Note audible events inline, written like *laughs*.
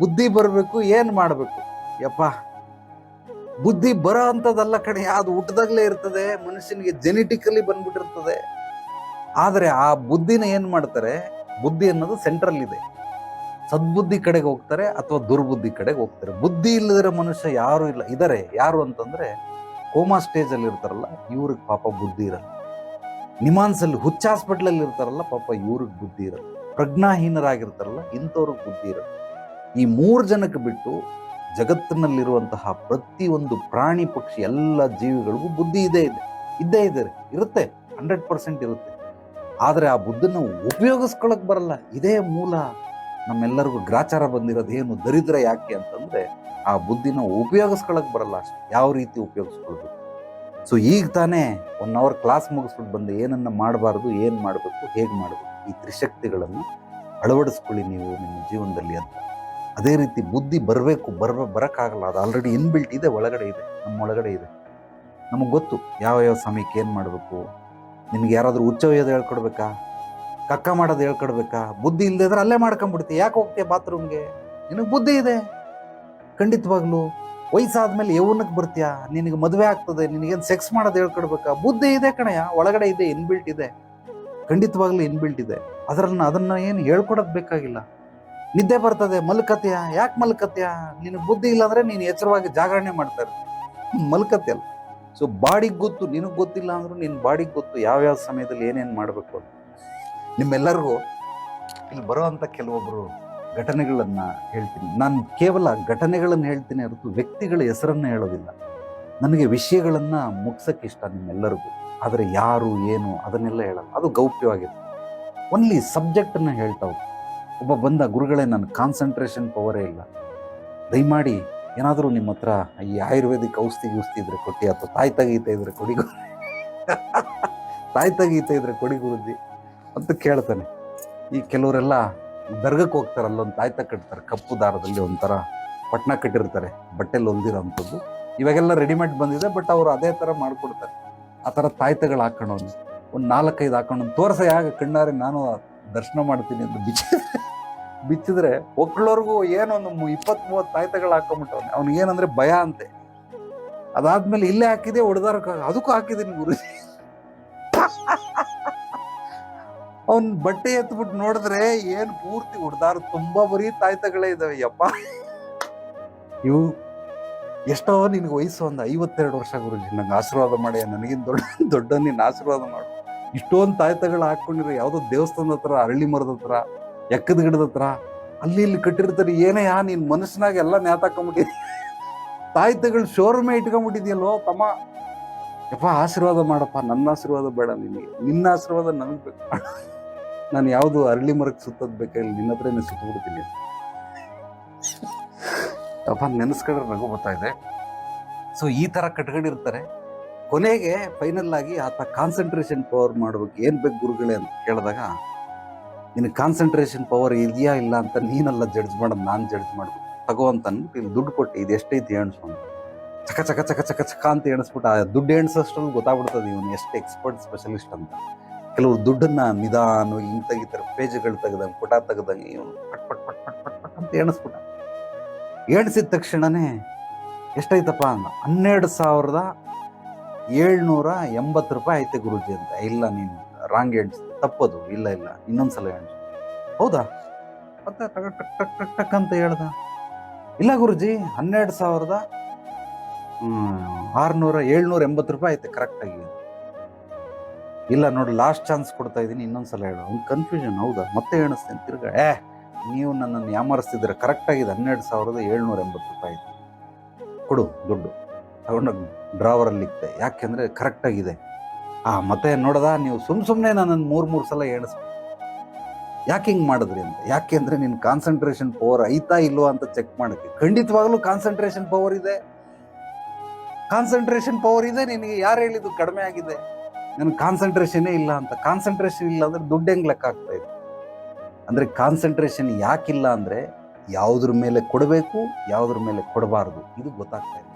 ಬುದ್ಧಿ ಬರಬೇಕು, ಏನು ಮಾಡಬೇಕು? ಯಪ್ಪ, ಬುದ್ಧಿ ಬರೋ ಅಂಥದ್ದಲ್ಲ ಕಣೆ, ಅದು ಹುಟ್ಟದಾಗ್ಲೇ ಇರ್ತದೆ, ಮನುಷ್ಯನಿಗೆ ಜೆನೆಟಿಕಲಿ ಬಂದ್ಬಿಟ್ಟಿರ್ತದೆ. ಆದರೆ ಆ ಬುದ್ಧಿನ ಏನು ಮಾಡ್ತಾರೆ? ಬುದ್ಧಿ ಅನ್ನೋದು ಸೆಂಟ್ರಲ್ ಇದೆ. ಸದ್ಬುದ್ಧಿ ಕಡೆಗೆ ಹೋಗ್ತಾರೆ ಅಥವಾ ದುರ್ಬುದ್ಧಿ ಕಡೆಗೆ ಹೋಗ್ತಾರೆ. ಬುದ್ಧಿ ಇಲ್ಲದಿರೋ ಮನುಷ್ಯ ಯಾರು ಇಲ್ಲ. ಇದಾರೆ, ಯಾರು ಅಂತಂದ್ರೆ ಕೋಮಾ ಸ್ಟೇಜ್ ಅಲ್ಲಿ ಇರ್ತಾರಲ್ಲ, ಇವ್ರಿಗೆ ಪಾಪ ಬುದ್ಧಿ ಇರಲ್ಲ. ನಿಮಾನ್ಸಲ್ಲಿ ಹುಚ್ಚ ಹಾಸ್ಪಿಟ್ಲಲ್ಲಿ ಇರ್ತಾರಲ್ಲ, ಪಾಪ ಇವ್ರಿಗೆ ಬುದ್ಧಿ ಇರಲ್ಲ. ಪ್ರಜ್ಞಾಹೀನರಾಗಿರ್ತಾರಲ್ಲ, ಇಂಥವ್ರಿಗೆ ಬುದ್ಧಿ ಇರಲ್ಲ. ಈ ಮೂರು ಜನಕ್ಕೆ ಬಿಟ್ಟು ಜಗತ್ತಿನಲ್ಲಿರುವಂತಹ ಪ್ರತಿಯೊಂದು ಪ್ರಾಣಿ ಪಕ್ಷಿ ಎಲ್ಲ ಜೀವಿಗಳಿಗೂ ಬುದ್ಧಿ ಇದೇ ಇದೆ. ಇದ್ದೇ ಇದೆ ಇರುತ್ತೆ. ಹಂಡ್ರೆಡ್ ಪರ್ಸೆಂಟ್ ಇರುತ್ತೆ. ಆದರೆ ಆ ಬುದ್ಧನ ಉಪಯೋಗಿಸ್ಕೊಳಕ್ ಬರಲ್ಲ. ಇದೇ ಮೂಲ. ನಮ್ಮೆಲ್ಲರಿಗೂ ಗ್ರಾಚಾರ ಬಂದಿರೋದು ಏನು ದರಿದ್ರ ಯಾಕೆ ಅಂತಂದ್ರೆ ಆ ಬುದ್ಧಿನ ಉಪಯೋಗಿಸ್ಕೊಳಕ್ ಬರಲ್ಲ ಅಷ್ಟೇ. ಯಾವ ರೀತಿ ಉಪಯೋಗಿಸ್ಕೊಳ್ಬೇಕು? ಸೊ ಈಗ ತಾನೇ ಒನ್ ಅವರ್ ಕ್ಲಾಸ್ ಮುಗಿಸ್ಬಿಟ್ಟು ಬಂದು ಏನನ್ನ ಮಾಡಬಾರ್ದು, ಏನು ಮಾಡಬೇಕು, ಹೇಗೆ ಮಾಡಬೇಕು, ಈ ತ್ರಿಶಕ್ತಿಗಳನ್ನು ಅಳವಡಿಸ್ಕೊಳ್ಳಿ ನೀವು ನಿಮ್ಮ ಜೀವನದಲ್ಲಿ ಅಂತ. ಅದೇ ರೀತಿ ಬುದ್ಧಿ ಬರಬೇಕು, ಬರ, ಬರೋಕ್ಕಾಗಲ್ಲ. ಅದು ಆಲ್ರೆಡಿ ಇನ್ಬಿಲ್ಟ್ ಇದೆ, ಒಳಗಡೆ ಇದೆ, ನಮ್ಮ ಒಳಗಡೆ ಇದೆ. ನಮಗೆ ಗೊತ್ತು, ಯಾವ ಯಾವ ಸಮಯಕ್ಕೆ ಏನು ಮಾಡಬೇಕು? ನಿನಗೆ ಯಾರಾದರೂ ಉಚ್ಚವಯ್ಯೋದು ಹೇಳ್ಕೊಡ್ಬೇಕಾ? ಕಕ್ಕ ಮಾಡೋದು ಹೇಳ್ಕೊಡ್ಬೇಕಾ? ಬುದ್ಧಿ ಇಲ್ಲದೆ ಇದ್ರೆ ಅಲ್ಲೇ ಮಾಡ್ಕೊಂಬಿಡ್ತೀವಿ ಯಾಕೆ ಹೋಗ್ತೀಯ ಬಾತ್ರೂಮ್ಗೆ ನಿನಗೆ ಬುದ್ಧಿ ಇದೆ. ಖಂಡಿತವಾಗ್ಲು, ವಯಸ್ಸಾದ್ಮೇಲೆ ಯೌವನಕ್ಕೆ ಬರ್ತೀಯಾ? ನಿನಗೆ ಮದುವೆ ಆಗ್ತದೆ, ನಿನಗೇನು ಸೆಕ್ಸ್ ಮಾಡೋದು ಹೇಳ್ಕೊಡ್ಬೇಕಾ? ಬುದ್ಧಿ ಇದೆ ಕಣಯ್ಯ, ಒಳಗಡೆ ಇದೆ ಇನ್ಬಿಲ್ಟ್ ಇದೆ. ಖಂಡಿತವಾಗ್ಲೂ ಇನ್ಬಿಲ್ಟ್ ಇದೆ. ಅದರನ್ನ, ಅದನ್ನು ಏನು ಹೇಳ್ಕೊಡೋದು ಬೇಕಾಗಿಲ್ಲ. ನಿದ್ದೆ ಬರ್ತದೆ, ಮಲ್ಕತ್ಯ? ಯಾಕೆ ಮಲ್ಕತ್ಯ? ನಿನ್ನ ಬುದ್ಧಿ ಇಲ್ಲ ಅಂದ್ರೆ ನೀನು ಎಚ್ಚರವಾಗಿ ಜಾಗರಣೆ ಮಾಡ್ತಾ ಇರ್ತೀನಿ ಮಲ್ಕತ್ಯ ಅಲ್ಲ ಸೊ ಬಾಡಿಗೆ ಗೊತ್ತು, ನಿನಗೆ ಗೊತ್ತಿಲ್ಲ ಅಂದ್ರೂ ನಿನ್ನ ಬಾಡಿಗೆ ಗೊತ್ತು ಯಾವ್ಯಾವ ಸಮಯದಲ್ಲಿ ಏನೇನು ಮಾಡಬೇಕು ಅಂತ. ನಿಮ್ಮೆಲ್ಲರಿಗೂ ಇಲ್ಲಿ ಬರುವಂಥ ಕೆಲವೊಬ್ಬರು ಘಟನೆಗಳನ್ನು ಹೇಳ್ತೀನಿ. ನಾನು ಕೇವಲ ಘಟನೆಗಳನ್ನು ಹೇಳ್ತೀನಿ ಹೊರತು ವ್ಯಕ್ತಿಗಳ ಹೆಸರನ್ನು ಹೇಳೋದಿಲ್ಲ. ನನಗೆ ವಿಷಯಗಳನ್ನು ಮುಗ್ಸಕ್ಕೆ ಇಷ್ಟ ನಿಮ್ಮೆಲ್ಲರಿಗೂ. ಆದರೆ ಯಾರು, ಏನು ಅದನ್ನೆಲ್ಲ ಹೇಳಲ್ಲ. ಅದು ಗೌಪ್ಯವಾಗಿದೆ ಓನ್ಲಿ ಸಬ್ಜೆಕ್ಟನ್ನು ಹೇಳ್ತಾವೆ ಒಬ್ಬ ಬಂದ ಗುರುಗಳೇ ನನ್ನ ಕಾನ್ಸಂಟ್ರೇಷನ್ ಪವರೇ ಇಲ್ಲ. ದಯಮಾಡಿ ಏನಾದರೂ ನಿಮ್ಮ ಹತ್ರ ಈ ಆಯುರ್ವೇದಿಕ್ ಔಷಧಿ ಗಿೌಷಧಿ ಇದ್ರೆ ಕೊಟ್ಟಿ ಅಥವಾ ತಾಯಿ ತಗೀತ ಇದ್ರೆ ಕೊಡಿ. *laughs* ತಾಯಿ ತಗೀತ ಇದ್ರೆ ಕೊಡಿ ಗುರುಜಿ ಅಂತ ಕೇಳ್ತಾನೆ. ಈ ಕೆಲವರೆಲ್ಲ ದರ್ಗಕ್ಕೆ ಹೋಗ್ತಾರೆ, ಅಲ್ಲೊಂದು ತಾಯ್ತ ಕಟ್ತಾರೆ, ಕಪ್ಪು ದಾರದಲ್ಲಿ ಒಂಥರ ಪಟ್ನ ಕಟ್ಟಿರ್ತಾರೆ, ಬಟ್ಟೆಲಿ ಹೊಲ್ದಿರೋ ಅಂಥದ್ದು ಇವಾಗೆಲ್ಲ ರೆಡಿಮೇಡ್ ಬಂದಿದೆ ಬಟ್ ಅವರು ಅದೇ ಥರ ಮಾಡಿಕೊಡ್ತಾರೆ. ಆ ಥರ ತಾಯ್ತಗಳು ಹಾಕೊಂಡು ಒಂದು ನಾಲ್ಕೈದು ಹಾಕೊಂಡು ತೋರ್ಸ ಯಾಕೆ ಕಣ್ಣಾರೆ ನಾನು ದರ್ಶನ ಮಾಡ್ತೀನಿ ಅಂತ ಬಿಚ್ಚ ಬಿಚ್ಚಿದ್ರೆ ಒಕ್ಕಳವ್ರಿಗೂ ಏನೊಂದು ಇಪ್ಪತ್ತ್ ಮೂವತ್ತು ತಾಯ್ತಗಳು ಹಾಕೊಂಬಿಟ್ಟವನೆ ಅವ್ನಿಗೆ ಏನಂದ್ರೆ ಭಯ ಅಂತೆ. ಅದಾದ್ಮೇಲೆ ಇಲ್ಲೇ ಹಾಕಿದೆ, ಹೊಡೆದಾರ ಅದಕ್ಕೂ ಹಾಕಿದ್ದೀನಿ ಗುರುಜಿ. ಅವನ್ ಬಟ್ಟೆ ಎತ್ಬಿಟ್ಟು ನೋಡಿದ್ರೆ ಏನ್ ಪೂರ್ತಿ ಹೊಡೆದಾರ, ತುಂಬಾ ಬರೀ ತಾಯ್ತಗಳೇ ಇದಾವೆ, ಯಪ್ಪ. ಇವು ಎಷ್ಟೋ ನಿನಗೆ ವಯಸ್ಸು ಒಂದು ಐವತ್ತೆರಡು ವರ್ಷ ಗುರುಜಿ. ನಂಗೆ ಆಶೀರ್ವಾದ ಮಾಡಿ, ನನಗಿನ್ ದೊಡ್ಡ ದೊಡ್ಡ ನೀನು ಆಶೀರ್ವಾದ ಮಾಡು. ಇಷ್ಟೊಂದು ತಾಯ್ತಗಳು ಹಾಕೊಂಡಿರೋ ಯಾವುದೋ ದೇವಸ್ಥಾನದ ಹತ್ರ, ಅರಳಿ ಮರದ ಹತ್ರ, ಎಕ್ಕದ ಗಿಡದ ಹತ್ರ, ಅಲ್ಲಿ ಇಲ್ಲಿ ಕಟ್ಟಿರ್ತಾರೆ, ಏನೇ ಯಾ ನೀನ್ ಮನಸ್ಸಿನಾಗ ಎಲ್ಲ ನೇತಾಕೊಂಬಿಟ್ಟಿದ್ದಿ ತಾಯ್ತಗಳು ಶೋರೂಮೇ ಇಟ್ಕೊಂಡ್ಬಿಟ್ಟಿದ್ಯಲ್ವೋ ತಮ್ಮ. ಯಪ್ಪ, ಆಶೀರ್ವಾದ ಮಾಡಪ್ಪ, ನನ್ನ ಆಶೀರ್ವಾದ ಬೇಡ ನಿನಗೆ. ನಿನ್ನ ಆಶೀರ್ವಾದ ನನಗೆ ಬೇಕು. ನಾನು ಯಾವುದು ಅರಳಿ ಮರಕ್ಕೆ ಸುತ್ತೋದು ಬೇಕಾಗಿಲ್ಲ ನಿನ್ನ ಹತ್ರನೇ ಸುತ್ತಬಿಡ್ತೀನಿ. ಅಪ್ಪ ನೆನೆಸ್ಕೊಂಡ್ರೆ ನಗು ಬರ್ತಾ ಇದೆ. ಸೊ ಈ ಥರ ಕಟ್ಕೊಂಡಿರ್ತಾರೆ. ಕೊನೆಗೆ ಫೈನಲ್ ಆಗಿ ಆತ ಕಾನ್ಸಂಟ್ರೇಷನ್ ಪವರ್ ಮಾಡ್ಬೇಕು. ಏನು ಬೇಕು ಗುರುಗಳೇ ಅಂತ ಕೇಳಿದಾಗ, ನಿನ್ನ ಕಾನ್ಸಂಟ್ರೇಷನ್ ಪವರ್ ಇದೆಯಾ ಇಲ್ಲ ಅಂತ ನೀನೆಲ್ಲ ಜಡ್ಜ್ ಮಾಡೋದು ನಾನು ಜಡ್ಜ್ ಮಾಡ್ಬೇಕು. ತಗೋ ಅಂತ ಇಲ್ಲಿ ದುಡ್ಡು ಕೊಟ್ಟು, ಇದು ಎಷ್ಟೈತಿ ಎಣಿಸ್ಕೊಂಡು ಚಕ ಚಕ ಚಕ ಚಕ ಚಕ ಅಂತ ಎಣಿಸ್ಬಿಟ್ಟು ಆ ದುಡ್ಡು ಎಣಿಸೋಷ್ಟ್ರಲ್ಲಿ ಗೊತ್ತಾಗ್ಬಿಡ್ತದೆ ಇವನು ಎಷ್ಟು ಎಕ್ಸ್ಪರ್ಟ್ ಸ್ಪೆಷಲಿಸ್ಟ್ ಅಂತ. ಕೆಲವು ದುಡ್ಡನ್ನ ನಿಧಾನ ಹಿಂಗೆ ತೆಗಿತಾರೆ ಪೇಜ್ಗಳು ತೆಗ್ದಂಗೆ, ಪುಟ ತೆಗ್ದಂಗೆ ಇವನು ಪಟ್ ಪಟ್ ಪಟ್ ಪಟ್ ಪಟ್ ಪಟ್ ಅಂತ ಎಣಿಸ್ಬಿಟ್ಟ. ಎಣಿಸಿದ ತಕ್ಷಣನೇ ಎಷ್ಟೈತಪ್ಪ ಅಂದ, ಹನ್ನೆರಡು ಸಾವಿರದ ಏಳ್ನೂರ ಎಂಬತ್ತು ರೂಪಾಯಿ ಐತೆ ಗುರುಜಿ ಅಂತ. ಇಲ್ಲ, ನೀನು ರಾಂಗ್ ಹೇಳ್ ತಪ್ಪದು. ಇಲ್ಲ ಇಲ್ಲ. ಇನ್ನೊಂದ್ಸಲ ಹೇಳ್ ಹೌದಾ? ಮತ್ತೆ ಟಕ್ ಟಕ್ ಟಕ್ ಟಕ್ ಟಕ್ ಅಂತ ಹೇಳ್ದ. ಇಲ್ಲ, ಗುರುಜಿ. ಹನ್ನೆರಡು ಸಾವಿರದ ಆರುನೂರ ಏಳ್ನೂರ ಎಂಬತ್ತು ರೂಪಾಯಿ ಐತೆ ಕರೆಕ್ಟಾಗಿ ಇಲ್ಲ, ನೋಡಿ ಲಾಸ್ಟ್ ಚಾನ್ಸ್ ಕೊಡ್ತಾ ಇದ್ದೀನಿ. ಇನ್ನೊಂದ್ಸಲ ಹೇಳು. ಒಂದು ಕನ್ಫ್ಯೂಷನ್ ಹೌದಾ? ಮತ್ತೆ ಎಣಿಸ್ತೇನೆ. ತಿರ್ಗಾ, ಏ, ನೀವು ನನ್ನನ್ನು ಯಾಮರಿಸ್ತಿದ್ರೆ ಕರೆಕ್ಟಾಗಿದೆ ಹನ್ನೆರಡು ಸಾವಿರದ ಏಳ್ನೂರ ಎಂಬತ್ತು ರೂಪಾಯಿ ಐತೆ ಕೊಡು, ದುಡ್ಡು. ತಗೊಂಡೋಗಿ ಡ್ರಾವರಲ್ಲಿ ಇಕ್ತೆ ಯಾಕೆಂದರೆ ಕರೆಕ್ಟಾಗಿದೆ ಆ ಮತ್ತೆ ನೋಡದ, ನೀವು ಸುಮ್ ಸುಮ್ಮನೆ ನನ್ನನ್ನು ಮೂರು ಮೂರು ಸಲ ಎಣಿಸ್ಬೇಕು ಯಾಕೆ ಹಿಂಗೆ ಮಾಡಿದ್ರಿ ಅಂತ? ಯಾಕೆ ಅಂದರೆ ನಿನ್ನ ಕಾನ್ಸಂಟ್ರೇಷನ್ ಪವರ್ ಐತಾ ಇಲ್ವೋ ಅಂತ ಚೆಕ್ ಮಾಡೋಕ್ಕೆ. ಖಂಡಿತವಾಗ್ಲೂ ಕಾನ್ಸಂಟ್ರೇಷನ್ ಪವರ್ ಇದೆ. ಕಾನ್ಸಂಟ್ರೇಷನ್ ಪವರ್ ಇದೆ, ನಿನಗೆ ಯಾರು ಹೇಳಿದ್ದು ಕಡಿಮೆ ಆಗಿದೆ? ನನಗೆ ಕಾನ್ಸಂಟ್ರೇಷನ್ನೇ ಇಲ್ಲ ಅಂತ. ಕಾನ್ಸಂಟ್ರೇಷನ್ ಇಲ್ಲ ಅಂದರೆ ದುಡ್ಡು ಹೆಂಗೆ ಲೆಕ್ಕ ಆಗ್ತಾ ಇದೆ ಅಂದರೆ ಕಾನ್ಸಂಟ್ರೇಷನ್ ಯಾಕಿಲ್ಲ ಅಂದರೆ, ಯಾವುದ್ರ ಮೇಲೆ ಕೊಡಬೇಕು, ಯಾವುದ್ರ ಮೇಲೆ ಕೊಡಬಾರ್ದು. ಇದು ಗೊತ್ತಾಗ್ತಾ ಇದೆ